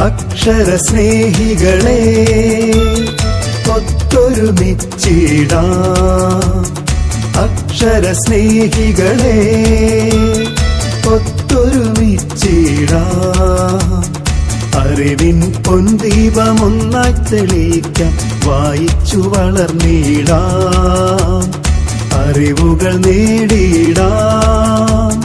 അക്ഷര സ്നേഹികളെ ഒത്തൊരുമിച്ചിട. അക്ഷര സ്നേഹികളെ ഒത്തൊരുമിച്ചിട. അറിവിൻ പൊന്തീപമൊന്നായി വായിച്ചു വളർന്നിടാം. അറിവുകൾ നേടിയിടാം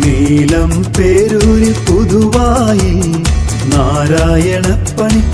നീലം പേരൂരിൽ